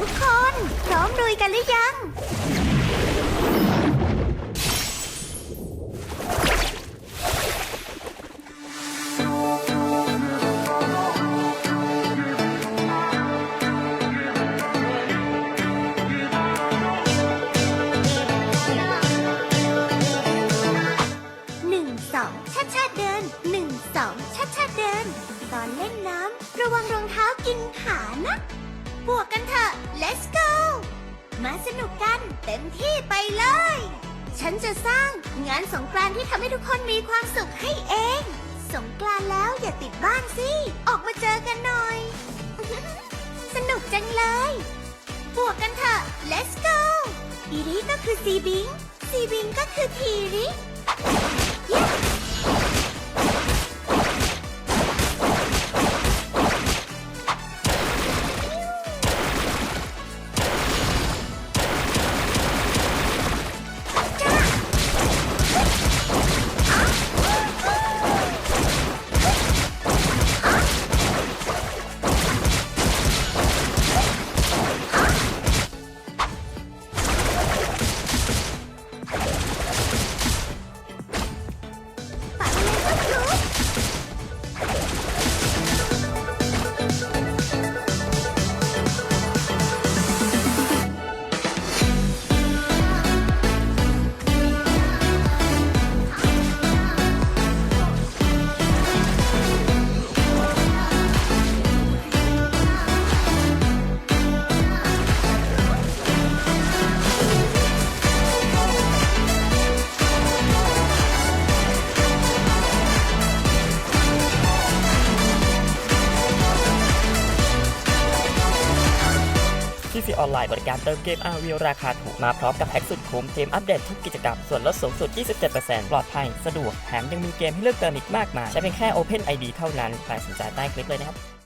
ทุกคนพร้อมลุยกันหรือยัง หนึ่งสองชาชาเดินหนึ่งสองชาชาเดิน ตอนเล่นน้ำระวังรองเท้ากินขานะ บวกกันเถอะ let's go มาสนุกกันเต็มที่ไปเลย ฉันจะสร้างงานสงกรานต์ที่ทำให้ทุกคนมีความสุขให้เอง สงกรานต์แล้วอย่าติดบ้านสิ ออกมาเจอกันหน่อย สนุกจังเลย บวกกันเถอะ let's go อีริก็คือซีบิง ซีบิงก็คือทีริ ที่ซีออนไลน์บริการเติมเกม RV ราคาถูกมาพร้อมกับแพ็กสุดคุ้มเกมอัปเดตทุกกิจกรรม ส่วนลดสูงสุด 27%ปลอดภัย สะดวก แถมยังมีเกมให้เลือกเติมอีกมากมาย ใช้เพียงแค่ Open ID เท่านั้น ใครสนใจใต้คลิปเลยนะครับ